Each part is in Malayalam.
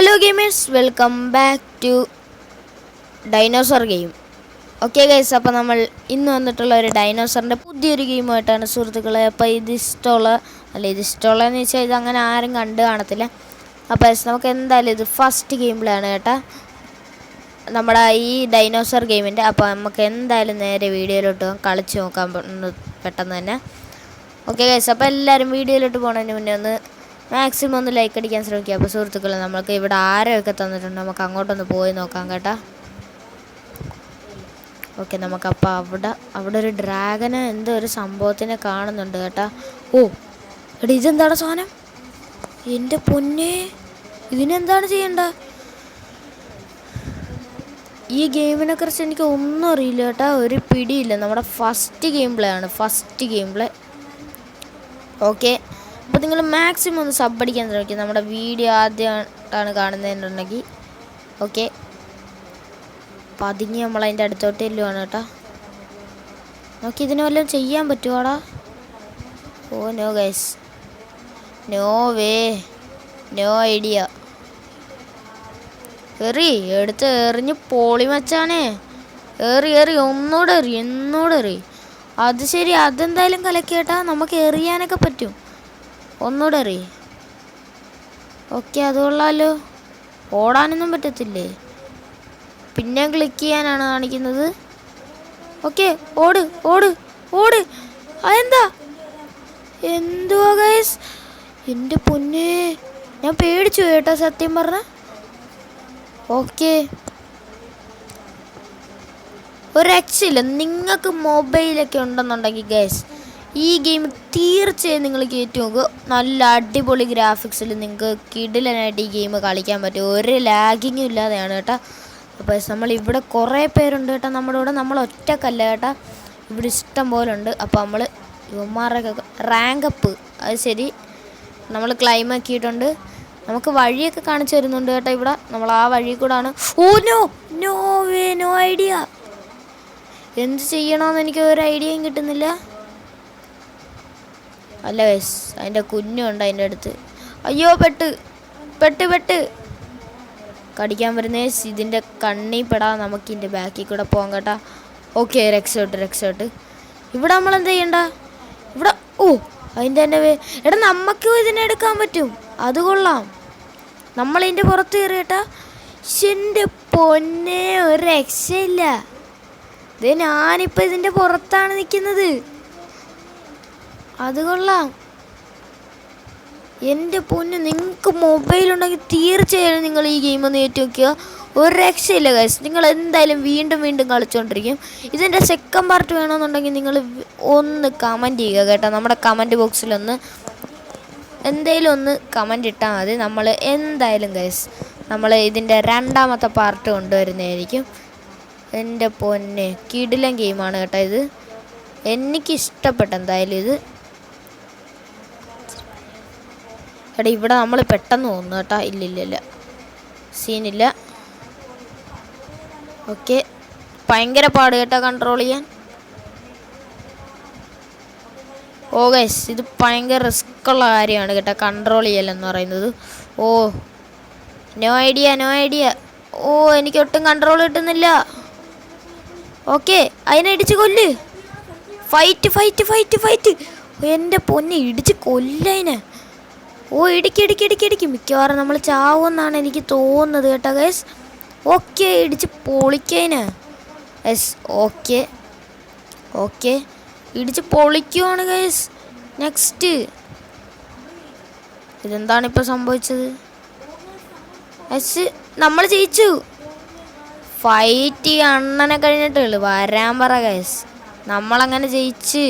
Hello gamers welcome back to dinosaur game okay guys അപ്പോൾ നമ്മൾ ഇന്ന് വന്നിട്ടുള്ള ഒരു ഡൈനോസറിന്റെ പുതിയൊരു ഗെയിമായിട്ടാണ് സുഹൃത്തുക്കളെ അപ്പോൾ ഇത് ഇഷ്ടമുള്ള അല്ല ഇത് ഇഷ്ടമുള്ള എന്ന് വെച്ചാൽ ഇത് അങ്ങനെ ആരും കണ്ടു കാണത്തില്ല. അപ്പോൾ നമുക്ക് എന്തായാലും ഇത് ഫസ്റ്റ് ഗെയിമിലാണ് കേട്ടോ. നമ്മുടെ ഈ ഡൈനോസർ ഗെയിമിന്റെ അപ്പോൾ നമുക്ക് എന്തായാലും നേരെ വീഡിയോയിലോട്ട് കളിച്ച് നോക്കാൻ പെട്ടെന്ന് തന്നെ. ഓക്കെ ഗൈസ് അപ്പോൾ എല്ലാവരും വീഡിയോയിലോട്ട് പോകുന്നതിന് മുന്നേ ഒന്ന് മാക്സിമം ഒന്ന് ലൈക്ക് അടിക്കാൻ ശ്രമിക്കുക. അപ്പോൾ സുഹൃത്തുക്കളെ നമ്മൾക്ക് ഇവിടെ ആരെയൊക്കെ തന്നിട്ടുണ്ട്? നമുക്ക് അങ്ങോട്ടൊന്ന് പോയി നോക്കാം കേട്ടോ. ഓക്കെ നമുക്കപ്പോൾ അവിടെ അവിടെ ഒരു ഡ്രാഗന് എന്തോ ഒരു സംഭവത്തിനെ കാണുന്നുണ്ട് കേട്ടോ. ഓ എടി ഇതെന്താണ് സാധനം? എന്റെ പൊന്നെ ഇതിനെന്താണ് ചെയ്യേണ്ടത് ഈ ഗെയിമിനെ കുറിച്ച് എനിക്ക് ഒന്നും അറിയില്ല കേട്ടോ. ഒരു പിടിയില്ല. നമ്മുടെ ഫസ്റ്റ് ഗെയിം പ്ലേ ആണ്. ഫസ്റ്റ് ഗെയിം പ്ലേ ഓക്കെ അപ്പോൾ നിങ്ങൾ മാക്സിമം ഒന്ന് സബ് അടിക്കാൻ ശ്രമിക്കുക. നമ്മുടെ വീഡിയോ ആദ്യമായിട്ടാണ് കാണുന്നതെന്നുണ്ടെങ്കിൽ. ഓക്കെ പതുങ്ങി നമ്മൾ അതിന്റെ അടുത്തോട്ട് ചെല്ലുവാണ് കേട്ടോ. നോക്കി ഇതിന് വല്ലതും ചെയ്യാൻ പറ്റുവാടാ? ഓ no guys no way no idea എറി എടുത്ത് എറിഞ്ഞ് പോളി മച്ചാനേ. എറി എറി ഒന്നുകൂടെ എറി എന്നോട് എറി. അത് ശരി അതെന്തായാലും കലക്കേട്ടാ നമുക്ക് എറിയാനൊക്കെ പറ്റും. ഒന്നുകൂടെ എറി ഓക്കെ അത് കൊള്ളാലോ ഓടാനൊന്നും പറ്റത്തില്ലേ? പിന്നെ ക്ലിക്ക് ചെയ്യാനാണ് കാണിക്കുന്നത്. ഓക്കെ ഓട് ഓട് ഓട്. അതെന്താ? എന്തുവാ ഗൈസ് എന്റെ പൊന്നെ ഞാൻ പേടിച്ചു കേട്ടോ സത്യം പറഞ്ഞ. ഓക്കെ. ഒരു രക്ഷയില്ല നിങ്ങൾക്ക് മൊബൈലൊക്കെ ഉണ്ടെന്നുണ്ടെങ്കിൽ ഗൈസ് ഈ ഗെയിം തീർച്ചയായും നിങ്ങൾ കയറ്റി നോക്കുക നല്ല അടിപൊളി ഗ്രാഫിക്സിൽ നിങ്ങൾക്ക് കിടിലനായിട്ട് ഈ ഗെയിം കളിക്കാൻ പറ്റും. ഒരു ലാഗിങ്ങും ഇല്ലാതെയാണ് കേട്ടോ. അപ്പോൾ നമ്മൾ ഇവിടെ കുറേ പേരുണ്ട് കേട്ടോ നമ്മുടെ കൂടെ. നമ്മൾ ഒറ്റക്കല്ല കേട്ടോ. ഇവിടെ ഇഷ്ടം പോലെ ഉണ്ട്. അപ്പോൾ നമ്മൾ ഇവന്മാരുടെ റാങ്ക് അപ്പ് അത് ശരി. നമ്മൾ ക്ലൈം ആക്കിയിട്ടുണ്ട്. നമുക്ക് വഴിയൊക്കെ കാണിച്ചു തരുന്നുണ്ട് കേട്ടോ ഇവിടെ. നമ്മൾ ആ വഴി കൂടാണ്. ഓ no no way no idea എന്ത് ചെയ്യണമെന്ന് എനിക്ക് ഒരു ഐഡിയയും കിട്ടുന്നില്ല. അല്ല വേസ് അതിന്റെ കുഞ്ഞുണ്ട് അതിന്റെ അടുത്ത്. അയ്യോ പെട്ട്. പെട്ട് പെട്ട്. കടിക്കാൻ വരുന്നേ ഇതിന്റെ കണ്ണി പെടാ. നമുക്ക് ഇതിന്റെ ബാക്കിൽ കൂടെ പോകാം കേട്ടാ. ഓക്കെ രക്ഷോട്ട് രക്ഷോട്ട് ഇവിടെ നമ്മൾ എന്ത് ചെയ്യണ്ട? ഇവിടെ ഓ അതിന്റെ തന്നെ വേ എടാ നമുക്കും ഇതിനെ എടുക്കാൻ പറ്റും. അത് കൊള്ളാം. നമ്മൾ ഇതിന്റെ പുറത്ത് കയറി കേട്ടാ. എന്റെ പൊന്നേ ഒരു രക്ഷയില്ല. ഇത് ഞാനിപ്പോൾ ഇതിന്റെ പുറത്താണ് നിൽക്കുന്നത്. അത് കൊള്ളാം. എന്റെ പൊന്ന് നിങ്ങൾക്ക് മൊബൈൽ ഉണ്ടെങ്കിൽ തീർച്ചയായും നിങ്ങൾ ഈ ഗെയിം ഒന്ന് ഏറ്റു നോക്കുക ഒരു രക്ഷയില്ല കാശ് നിങ്ങൾ എന്തായാലും വീണ്ടും വീണ്ടും കളിച്ചുകൊണ്ടിരിക്കും ഇതിന്റെ സെക്കൻഡ് പാർട്ട് വേണമെന്നുണ്ടെങ്കിൽ നിങ്ങൾ ഒന്ന് കമന്റ് ചെയ്യുക കേട്ടോ. നമ്മുടെ കമന്റ് ബോക്സിലൊന്ന് എന്തേലും ഒന്ന് കമന്റ് ഇട്ടാൽ മതി. നമ്മൾ എന്തായാലും ഗൈസ് നമ്മൾ ഇതിന്റെ രണ്ടാമത്തെ പാർട്ട് കൊണ്ടുവരുന്നതായിരിക്കും. എന്റെ പൊന്നെ കിടിലൻ ഗെയിമാണ് കേട്ടോ ഇത്. എനിക്ക് ഇഷ്ടപ്പെട്ട എന്തായാലും ഇത്. എടാ ഇവിടെ നമ്മൾ പെട്ടെന്ന് തോന്നുന്നു കേട്ടോ. ഇല്ല സീനില്ല. ഓക്കെ. ഭയങ്കര പാട് കേട്ടോ കൺട്രോൾ ചെയ്യാൻ. ഓ ഗൈസ് ഇത് ഭയങ്കര റിസ്ക് ഉള്ള കാര്യമാണ് കേട്ടോ കൺട്രോൾ ചെയ്യലെന്ന് പറയുന്നത്. Oh no idea no idea oh എനിക്ക് ഒട്ടും കൺട്രോൾ കിട്ടുന്നില്ല. ഓക്കെ അതിനെ ഇടിച്ച് കൊല്ല്. ഫൈറ്റ് ഫൈറ്റ് ഫൈറ്റ് ഫൈറ്റ് എന്റെ പൊന്നെ ഇടിച്ച് കൊല്ലതിനെ ഓ ഇടിക്ക് ഇടിക്ക് ഇടിക്ക് ഇടിക്ക്. മിക്കവാറും നമ്മൾ ചാവുമെന്നാണ് എനിക്ക് തോന്നുന്നത് കേട്ടോ ഗൈസ് ഓക്കെ ഇടിച്ച് പൊളിക്കതിന് എസ് ഓക്കെ. ഓക്കെ. ഇടിച്ച് പൊളിക്കുവാണ് ഗൈസ് നെക്സ്റ്റ് ഇതെന്താണ് ഇപ്പോൾ സംഭവിച്ചത്? എസ് നമ്മൾ ജയിച്ചു. ഫൈറ്റ് അണ്ണനെ കഴിഞ്ഞിട്ടുള്ളു വരാൻ പറ ഗൈസ് നമ്മളങ്ങനെ ജയിച്ച്.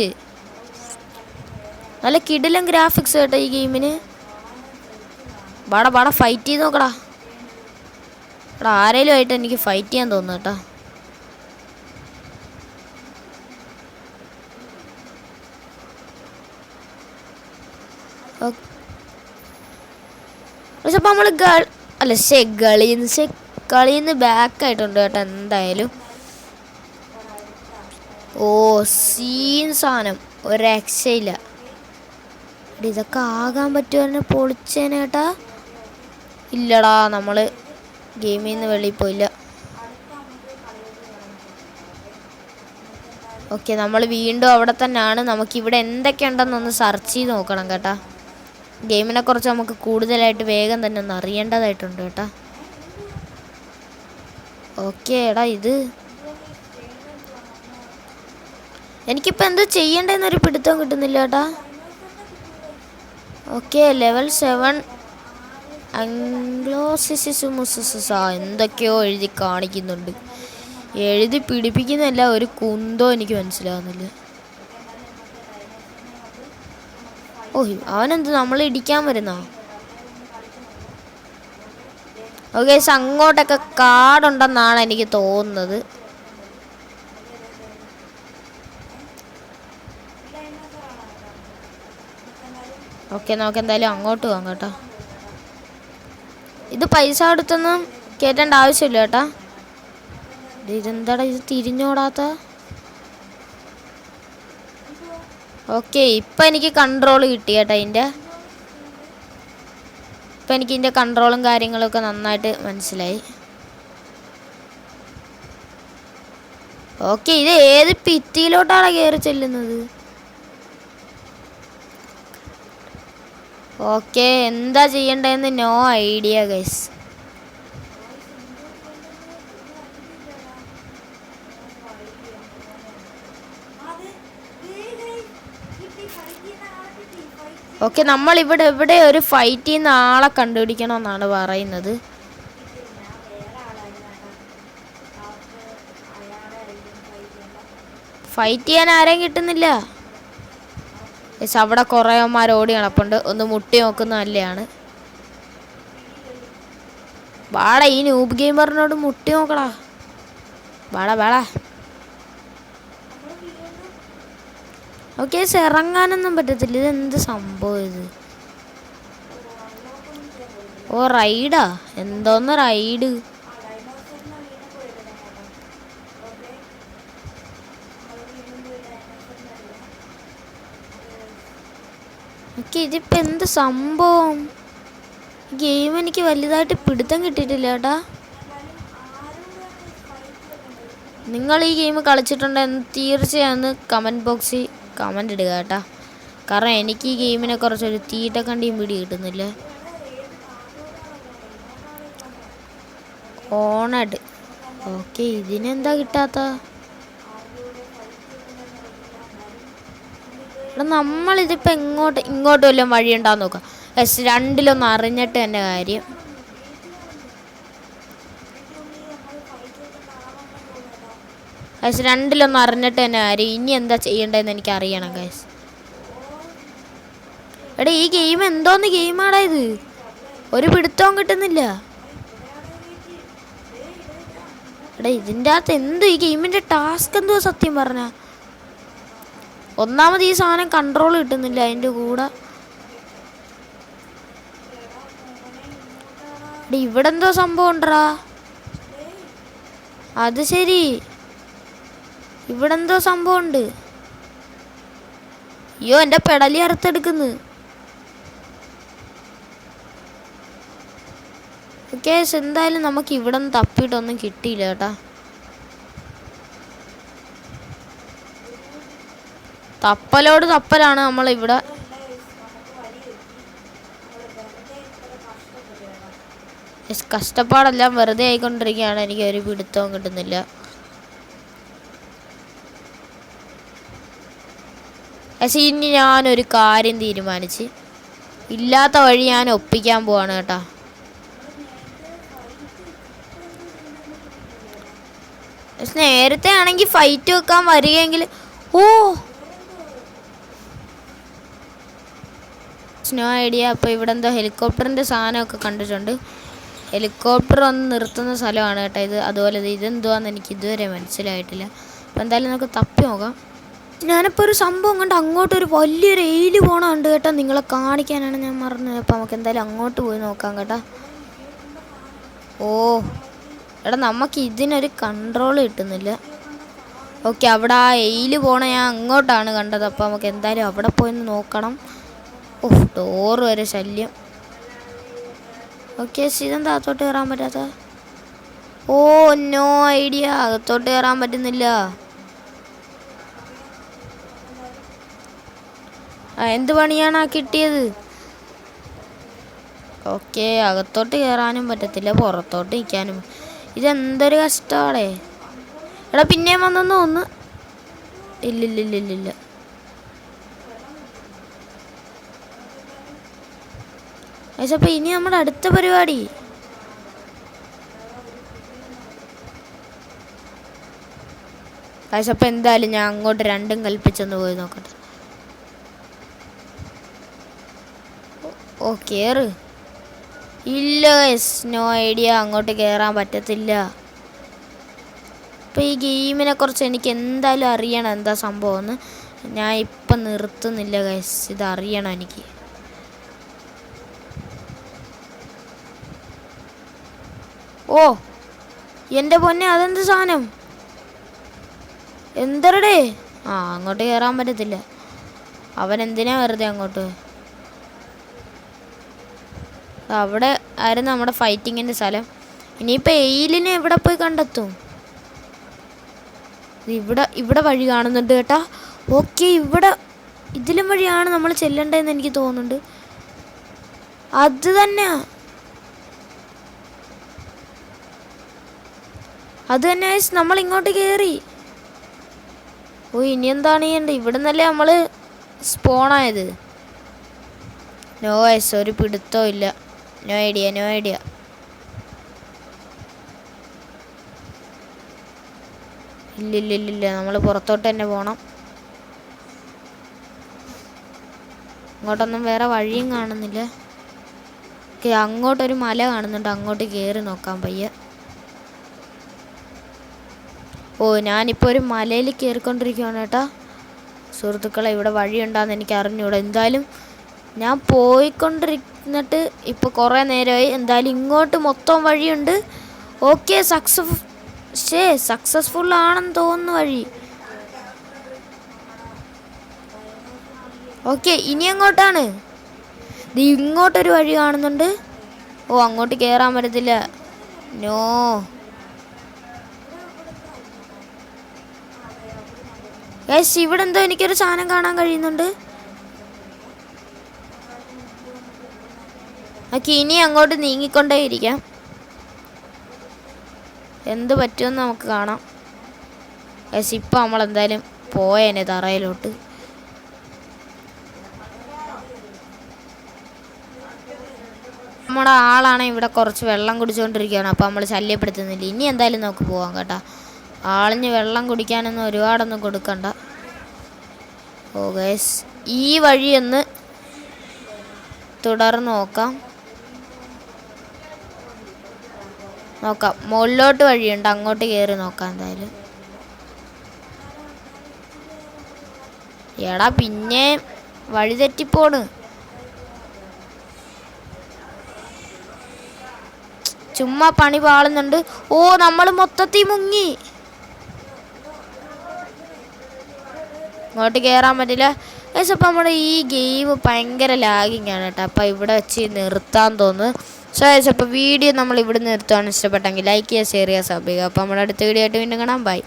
നല്ല കിടിലും ഗ്രാഫിക്സ് കേട്ടോ ഈ ഗെയിമിന് ബാടാ വാടാ ഫൈറ്റ് ചെയ്ത് നോക്കടാ. എടാ ആരേലും ആയിട്ട് എനിക്ക് ഫൈറ്റ് ചെയ്യാൻ തോന്നുന്നു കേട്ടോ. പക്ഷെ അപ്പം നമ്മൾ ഗൾ അല്ല ശേ കളിന്ന് ശേ കളിന്ന് ബാക്ക് ആയിട്ടുണ്ട് കേട്ടോ എന്തായാലും. ഓ സീൻ സാധനം. ഒരു രക്ഷയില്ല ഇതൊക്കെ ആകാൻ പറ്റുമായിരുന്നു പൊളിച്ചേനെ കേട്ടാ? ഇല്ലടാ നമ്മൾ ഗെയിമിൽ നിന്ന് വെളിയിൽ പോയില്ല. ഓക്കെ നമ്മൾ വീണ്ടും അവിടെ തന്നെയാണ്. നമുക്കിവിടെ എന്തൊക്കെയുണ്ടെന്നൊന്ന് സെർച്ച് ചെയ്ത് നോക്കണം കേട്ടാ. ഗെയിമിനെ കുറിച്ച് നമുക്ക് കൂടുതലായിട്ട് വേഗം തന്നെ ഒന്ന് അറിയേണ്ടതായിട്ടുണ്ട് കേട്ടാ. ഓക്കെ എടാ ഇത്. എനിക്കിപ്പോൾ എന്താ ചെയ്യണ്ടെന്നൊരു പിടുത്തം കിട്ടുന്നില്ല കേട്ടാ. ഓക്കെ ലെവൽ സെവൻ അംഗ്ലോസിസിസുമുസസ എന്തൊക്കെയോ എഴുതി കാണിക്കുന്നുണ്ട്. എഴുതി പിടിപ്പിക്കുന്നില്ല ഒരു കുന്തോ എനിക്ക് മനസ്സിലാവുന്നില്ല. ഓ അവനെന്ത് നമ്മൾ ഇടിക്കാൻ വരുന്നോ? ഓക്കെ അങ്ങോട്ടൊക്കെ കാടുണ്ടെന്നാണ് എനിക്ക് തോന്നുന്നത്. ഓക്കെ നമുക്ക് എന്തായാലും അങ്ങോട്ട് പോകാം കേട്ടോ. ഇത് പൈസ കൊടുത്തൊന്നും കയറ്റേണ്ട ആവശ്യമില്ല കേട്ടാ. ഇത് ഇതെന്താടാ ഇത് തിരിഞ്ഞോടാത്ത ഓക്കെ ഇപ്പം എനിക്ക് കൺട്രോൾ കിട്ടി കേട്ടോ അതിന്റെ ഇപ്പം എനിക്ക് ഇതിന്റെ കൺട്രോളും കാര്യങ്ങളൊക്കെ നന്നായിട്ട് മനസ്സിലായി. ഓക്കെ ഇത് ഏത് പിറ്റിയിലോട്ടാണ് കയറി ചെല്ലുന്നത്? ഓക്കെ എന്താ ചെയ്യണ്ടതെന്ന് നോ ഐഡിയ ഗൈസ് ഓക്കെ നമ്മൾ ഇവിടെ ഇവിടെ ഒരു ഫൈറ്റ് ചെയ്യുന്ന ആളെ കണ്ടുപിടിക്കണം എന്നാണ് പറയുന്നത്. ഫൈറ്റ് ചെയ്യാൻ ആരെയും കിട്ടുന്നില്ല. യെസ് അവിടെ കുറേമാർ ഓടി നടപ്പുണ്ട്. ഒന്ന് മുട്ടി നോക്കുന്ന നല്ലതാണ് വാട ഈ നൂബ് ഗെയിമറിനോട് മുട്ടി നോക്കടാ. വാടാ വാടാ. ഓക്കെ ഇറങ്ങാനൊന്നും പറ്റത്തില്ല. ഇത് എന്ത് സംഭവം ഇത്? ഓ റൈഡാ എന്തോന്ന് റൈഡ് ഓക്കെ ഇതിപ്പോ എന്ത് സംഭവം? ഗെയിം എനിക്ക് വലുതായിട്ട് പിടുത്തം കിട്ടിയിട്ടില്ല കേട്ടാ നിങ്ങൾ ഈ ഗെയിം കളിച്ചിട്ടുണ്ടെന്ന് തീർച്ചയായും കമന്റ് ബോക്സിൽ കമന്റ് ഇടുക കേട്ടാ കാരണം എനിക്ക് ഈ ഗെയിമിനെ കുറച്ചൊരു തീറ്റ കണ്ടിയും പിടി കിട്ടുന്നില്ല. ഓണഡ് ഓക്കെ ഇതിനെന്താ കിട്ടാത്ത? എടാ നമ്മളിതിപ്പോൾ എങ്ങോട്ട് ഇങ്ങോട്ട് വല്ലതും വഴിയുണ്ടാന്ന് നോക്കാം. എസ് രണ്ടിലൊന്നും അറിഞ്ഞിട്ട് എന്റെ കാര്യം. ഗൈസ് രണ്ടിലൊന്നും അറിഞ്ഞിട്ട് തന്നെ കാര്യം. ഇനി എന്താ ചെയ്യേണ്ടതെന്ന് എനിക്ക് അറിയണം ഗൈസ് എടാ ഈ ഗെയിം എന്തോന്ന് ഗെയിമാടാ ഇത്? ഒരു പിടുത്തവും കിട്ടുന്നില്ല. എടാ ഇതിന്റെ അകത്ത് എന്ത് ഈ ഗെയിമിന്റെ ടാസ്ക് എന്തുവാ സത്യം പറഞ്ഞ? ഒന്നാമത് ഈ സാധനം കൺട്രോൾ കിട്ടുന്നില്ല അതിന്റെ കൂടെ. ഇവിടെ എന്തോ സംഭവം ഉണ്ടടാ അത് ശരി. ഇവിടെ എന്തോ സംഭവം ഉണ്ട് അയ്യോ എന്റെ പെടലി അറുത്തെടുക്കുന്നു. ഓക്കെ എന്തായാലും നമുക്ക് ഇവിടെ നിന്ന് തപ്പിയിട്ടൊന്നും കിട്ടിയില്ല കേട്ടാ. തപ്പലോട് തപ്പലാണ് Yes, കഷ്ടപ്പാടെല്ലാം വെറുതെ ആയിക്കൊണ്ടിരിക്കുകയാണ്. എനിക്ക് ഒരു പിടുത്തവും കിട്ടുന്നില്ല. പക്ഷേ ഇനി ഞാനൊരു കാര്യം തീരുമാനിച്ച്. ഇല്ലാത്ത വഴി ഞാൻ ഒപ്പിക്കാൻ പോവാണ് കേട്ടാ. നേരത്തെ ആണെങ്കിൽ ഫൈറ്റ് വെക്കാൻ വരികയെങ്കിൽ ഓ സ്നോ ഐഡിയ അപ്പോൾ ഇവിടെ എന്തോ ഹെലികോപ്റ്ററിന്റെ സാധനമൊക്കെ കണ്ടിട്ടുണ്ട്. ഹെലികോപ്റ്റർ ഒന്ന് നിർത്തുന്ന സ്ഥലമാണ് കേട്ടോ ഇത്. അതുപോലെ ഇത് ഇതെന്തുവാന്ന് എനിക്ക് ഇതുവരെ മനസ്സിലായിട്ടില്ല. അപ്പോൾ എന്തായാലും നമുക്ക് തപ്പി നോക്കാം. ഞാനിപ്പോൾ ഒരു സംഭവം കണ്ട് അങ്ങോട്ടൊരു വലിയൊരു എയിൽ പോണുണ്ട് കേട്ടോ. നിങ്ങളെ കാണിക്കാനാണ് ഞാൻ മറന്നത്. അപ്പോൾ നമുക്ക് എന്തായാലും അങ്ങോട്ട് പോയി നോക്കാം കേട്ടോ. ഓ എടാ നമുക്ക് ഇതിനൊരു കൺട്രോൾ കിട്ടുന്നില്ല. ഓക്കെ അവിടെ ആ എയിൽ പോണ ഞാൻ അങ്ങോട്ടാണ് കണ്ടത്. അപ്പോൾ നമുക്ക് എന്തായാലും അവിടെ പോയി നോക്കണം. ഓ ഡോറ് വരെ ശല്യം. ഓക്കെ ഇതെന്താ അകത്തോട്ട് കയറാൻ പറ്റാത്ത? ഓ നോ ഐഡിയ അകത്തോട്ട് കയറാൻ പറ്റുന്നില്ല. എന്ത് പണിയാണ് ആ കിട്ടിയത്? ഓക്കെ അകത്തോട്ട് കയറാനും പറ്റത്തില്ല പുറത്തോട്ട് നിൽക്കാനും. ഇതെന്തൊരു കഷ്ടമാണേ. എടാ പിന്നെയും വന്നെന്ന് തോന്നുന്നു ഇല്ലില്ലില്ലില്ല അപ്പോൾ ഇനി നമ്മുടെ അടുത്ത പരിപാടി. അപ്പം എന്തായാലും ഞാൻ അങ്ങോട്ട് രണ്ടും കൽപ്പിച്ചൊന്ന് പോയി നോക്കട്ടെ. ഓ കേറ്. ഇല്ല നോ ഐഡിയ അങ്ങോട്ട് കയറാൻ പറ്റത്തില്ല. ഇപ്പം ഈ ഗെയിമിനെ കുറിച്ച് എനിക്ക് എന്തായാലും അറിയണം എന്താ സംഭവം എന്ന്. ഞാൻ ഇപ്പം നിർത്തുന്നില്ല ഗൈസ് ഇത് അറിയണം എനിക്ക്. ഓ എന്റെ പൊന്നെ അതെന്ത് സാധനം? എന്തരടേ? ആ അങ്ങോട്ട് കയറാൻ പറ്റത്തില്ല. അവൻ എന്തിനാ വെറുതെ അങ്ങോട്ട്? അവിടെ ആയിരുന്നു നമ്മുടെ ഫൈറ്റിങ്ങിന്റെ സ്ഥലം. ഇനിയിപ്പോൾ എയിലിനെ എവിടെ പോയി കണ്ടെത്തും? ഇവിടെ ഇവിടെ വഴി കാണുന്നുണ്ട് കേട്ടാ. ഓക്കെ ഇവിടെ ഇതിലും വഴിയാണ് നമ്മൾ ചെല്ലേണ്ടതെന്ന് എനിക്ക് തോന്നുന്നുണ്ട്. അത് തന്നെയാ. അത് തന്നെ നമ്മൾ ഇങ്ങോട്ട് കയറി ഓ ഇനി എന്താണ് ചെയ്യേണ്ടത്? ഇവിടെ നിന്നല്ലേ നമ്മൾ സ്പോണായത് നോ ഐസ് ഒരു പിടുത്തോ ഇല്ല. നോ ഐഡിയ നോ ഐഡിയ ഇല്ലില്ലില്ല നമ്മൾ പുറത്തോട്ട് തന്നെ പോകണം ഇങ്ങോട്ടൊന്നും വേറെ വഴിയും കാണുന്നില്ല. അങ്ങോട്ടൊരു മല കാണുന്നുണ്ട്. അങ്ങോട്ട് കയറി നോക്കാൻ പയ്യ. ഓ ഞാനിപ്പോൾ ഒരു മലയിൽ കയറിക്കൊണ്ടിരിക്കുകയാണ് കേട്ടോ. സുഹൃത്തുക്കളെ ഇവിടെ വഴിയുണ്ടാന്ന് എനിക്ക് അറിഞ്ഞൂടാ എന്തായാലും ഞാൻ പോയിക്കൊണ്ടിരുന്നിട്ട് ഇപ്പോൾ കുറേ നേരമായി എന്തായാലും ഇങ്ങോട്ട് മൊത്തം വഴിയുണ്ട്. ഓക്കെ സക്സസ് ഷേ സക്സസ്ഫുൾ ആണെന്ന് തോന്നുന്നു വഴി. ഓക്കെ ഇനി എങ്ങോട്ടാണ്? ഇത് ഇങ്ങോട്ടൊരു വഴി കാണുന്നുണ്ട്. ഓ അങ്ങോട്ട് കയറാൻ പറ്റത്തില്ല. നോ. യെസ് ഇവിടെ എന്തോ എനിക്കൊരു സാധനം കാണാൻ കഴിയുന്നുണ്ട്. ഓക്കെ ഇനി അങ്ങോട്ട് നീങ്ങിക്കൊണ്ടേ ഇരിക്കാം. എന്ത് പറ്റുമെന്ന് നമുക്ക് കാണാം. യെസ് ഇപ്പം നമ്മളെന്തായാലും പോയേനെ തറയിലോട്ട്. നമ്മുടെ ആളാണ് ഇവിടെ കുറച്ച് വെള്ളം കുടിച്ചുകൊണ്ടിരിക്കുകയാണ് അപ്പോൾ നമ്മൾ ശല്യപ്പെടുത്തുന്നില്ല. ഇനി എന്തായാലും നമുക്ക് പോവാം കേട്ടോ. ആളിഞ്ഞ് വെള്ളം കുടിക്കാനൊന്നും ഒരുപാടൊന്നും കൊടുക്കണ്ട. ഓ ഗൈസ് ഈ വഴിയൊന്ന് തുടർന്ന് നോക്കാം. നോക്കാം. മുകളിലോട്ട് വഴിയുണ്ട്. അങ്ങോട്ട് കയറി നോക്കാം എന്തായാലും. എടാ പിന്നെ വഴി തെറ്റിപ്പോണ്. ചുമ്മാ പണി പാളുന്നുണ്ട്. ഓ നമ്മൾ മൊത്തത്തിൽ മുങ്ങി. ഇങ്ങോട്ട് കയറാൻ പറ്റില്ല. പക്ഷെ അപ്പം നമ്മുടെ ഈ ഗെയിം ഭയങ്കര ലാഗിങ് ആണ് കേട്ടോ. അപ്പം ഇവിടെ വെച്ച് നിർത്താൻ തോന്നുന്നു. സോ അപ്പോൾ വീഡിയോ നമ്മൾ ഇവിടെ നിർത്തുകയാണ്. ഇഷ്ടപ്പെട്ടെങ്കിൽ ലൈക്ക് ചെയ്യുക ഷെയർ ചെയ്യുക സബ് ചെയ്യുക. അപ്പോൾ നമ്മുടെ അടുത്ത വീഡിയോ ആയിട്ട് വീണ്ടും കാണാം. ബൈ